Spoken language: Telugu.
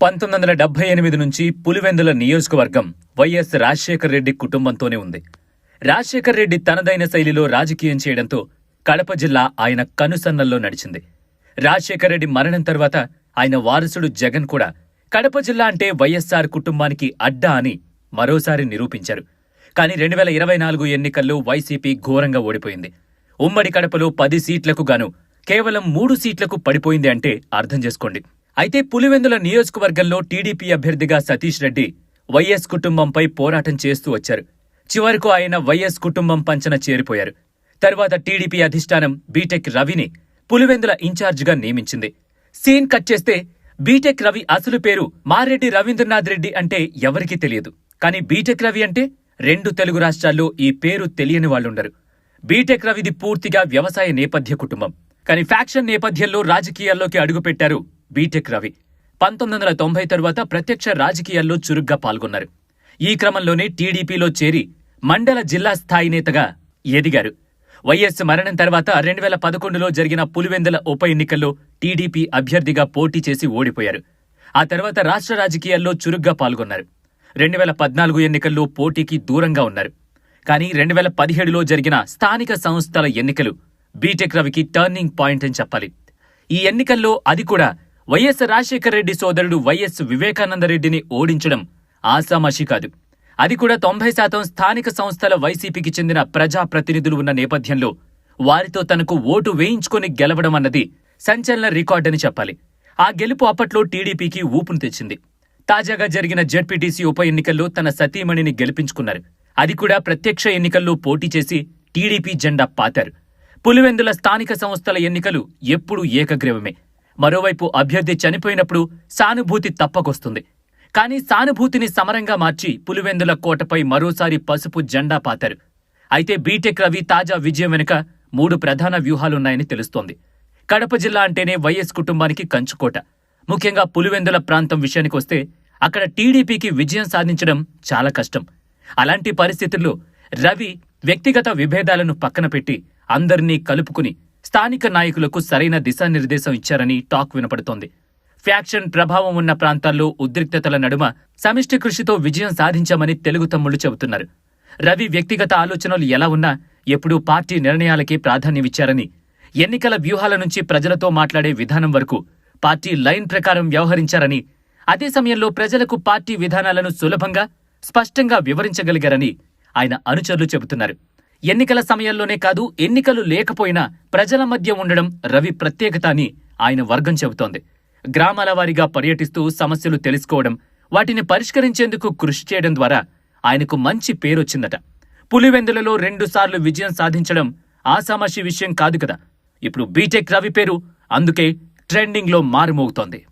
పంతొమ్మిది వందల డెబ్బై ఎనిమిది నుంచి పులివెందుల నియోజకవర్గం వైఎస్ రాజశేఖర్ రెడ్డి కుటుంబంతోనే ఉంది. రాజశేఖర్ రెడ్డి తనదైన శైలిలో రాజకీయం చేయడంతో కడప జిల్లా ఆయన కనుసన్నల్లో నడిచింది. రాజశేఖర్ రెడ్డి మరణం తర్వాత ఆయన వారసుడు జగన్ కూడా కడప జిల్లా అంటే వైఎస్సార్ కుటుంబానికి అడ్డా అని మరోసారి నిరూపించారు. కానీ రెండు వేల ఇరవై నాలుగు ఎన్నికల్లో వైసీపీ ఘోరంగా ఓడిపోయింది. ఉమ్మడి కడపలో పది సీట్లకు గాను కేవలం మూడు సీట్లకు పడిపోయింది అంటే అర్థం చేసుకోండి. అయితే పులివెందుల నియోజకవర్గంలో టీడీపీ అభ్యర్థిగా సతీష్ రెడ్డి వైఎస్ కుటుంబంపై పోరాటం చేస్తూ వచ్చారు. చివరకు ఆయన వైఎస్ కుటుంబం పంచన చేరిపోయారు. తర్వాత టీడీపీ అధిష్టానం బీటెక్ రవిని పులివెందుల ఇన్ఛార్జిగా నియమించింది. సీన్ కట్ చేస్తే బీటెక్ రవి అసలు పేరు మారెడ్డి రవీంద్రనాథ్ రెడ్డి అంటే ఎవరికీ తెలియదు. కానీ బీటెక్ రవి అంటే రెండు తెలుగు రాష్ట్రాల్లో ఈ పేరు తెలియని వాళ్ళుండరు. బీటెక్ రవిది పూర్తిగా వ్యవసాయ నేపథ్య కుటుంబం. కానీ ఫ్యాక్షన్ నేపథ్యంలో రాజకీయాల్లోకి అడుగుపెట్టారు బీటెక్ రవి. పంతొమ్మిది వందల తొంభై తరువాత ప్రత్యక్ష రాజకీయాల్లో చురుగ్గా పాల్గొన్నారు. ఈ క్రమంలోనే టీడీపీలో చేరి మండల జిల్లా స్థాయి నేతగా ఎదిగారు. వైఎస్ మరణం తర్వాత రెండు వేల పదకొండులో జరిగిన పులివెందుల ఉప ఎన్నికల్లో టీడీపీ అభ్యర్థిగా పోటీ చేసి ఓడిపోయారు. ఆ తర్వాత రాష్ట్ర రాజకీయాల్లో చురుగ్గా పాల్గొన్నారు. రెండు వేల పద్నాలుగు ఎన్నికల్లో పోటీకి దూరంగా ఉన్నారు. కానీ రెండు వేల పదిహేడులో జరిగిన స్థానిక సంస్థల ఎన్నికలు బీటెక్ రవికి టర్నింగ్ పాయింట్ అని చెప్పాలి. ఈ ఎన్నికల్లో అది కూడా వైఎస్ రాజశేఖర రెడ్డి సోదరుడు వైఎస్ వివేకానందరెడ్డిని ఓడించడం ఆసామాషి కాదు. అది కూడా తొంభై శాతం స్థానిక సంస్థల వైసీపీకి చెందిన ప్రజాప్రతినిధులు ఉన్న నేపథ్యంలో వారితో తనకు ఓటు వేయించుకొని గెలవడం అన్నది సంచలన రికార్డని చెప్పాలి. ఆ గెలుపు అప్పట్లో టీడీపీకి ఊపును తెచ్చింది. తాజాగా జరిగిన జెడ్పీటీసీ ఉప ఎన్నికల్లో తన సతీమణిని గెలిపించుకున్నారు. అది కూడా ప్రత్యక్ష ఎన్నికల్లో పోటీ చేసి టీడీపీ జెండా పాతారు. పులివెందుల స్థానిక సంస్థల ఎన్నికలు ఎప్పుడూ ఏకగ్రీవమే. మరోవైపు అభ్యర్థి చనిపోయినప్పుడు సానుభూతి తప్పకొస్తుంది. కానీ సానుభూతిని సమరంగా మార్చి పులివెందుల కోటపై మరోసారి పసుపు జెండా పాతారు. అయితే బీటెక్ రవి తాజా విజయం వెనుక మూడు ప్రధాన వ్యూహాలున్నాయని తెలుస్తోంది. కడప జిల్లా అంటేనే వైఎస్ కుటుంబానికి కంచుకోట. ముఖ్యంగా పులివెందుల ప్రాంతం విషయానికొస్తే అక్కడ టీడీపీకి విజయం సాధించడం చాలా కష్టం. అలాంటి పరిస్థితుల్లో రవి వ్యక్తిగత విభేదాలను పక్కన పెట్టి అందరినీ కలుపుకుని స్థానిక నాయకులకు సరైన దిశానిర్దేశం ఇచ్చారని టాక్ వినపడుతోంది. ఫ్యాక్షన్ ప్రభావం ఉన్న ప్రాంతాల్లో ఉద్రిక్తతల నడుమ సమిష్టి కృషితో విజయం సాధించామని తెలుగు తమ్ముళ్ళు చెబుతున్నారు. రవి వ్యక్తిగత ఆలోచనలు ఎలా ఉన్నా ఎప్పుడూ పార్టీ నిర్ణయాలకే ప్రాధాన్యమిచ్చారని ఎన్నికల వ్యూహాల నుంచి ప్రజలతో మాట్లాడే విధానం వరకు పార్టీ లైన్ ప్రకారం వ్యవహరించారని అదే సమయంలో ప్రజలకు పార్టీ విధానాలను సులభంగా స్పష్టంగా వివరించగలిగారని ఆయన అనుచరులు చెబుతున్నారు. ఎన్నికల సమయంలోనే కాదు ఎన్నికలు లేకపోయినా ప్రజల మధ్య ఉండడం రవి ప్రత్యేకత అని ఆయన వర్గం చెబుతోంది. గ్రామాల వారీగా పర్యటిస్తూ సమస్యలు తెలుసుకోవడం వాటిని పరిష్కరించేందుకు కృషి చేయడం ద్వారా ఆయనకు మంచి పేరొచ్చిందట. పులివెందులలో రెండుసార్లు విజయం సాధించడం ఆసామాషి విషయం కాదు కదా. ఇప్పుడు బీటెక్ రవి పేరు అందుకే ట్రెండింగ్లో మారుమోగుతోంది.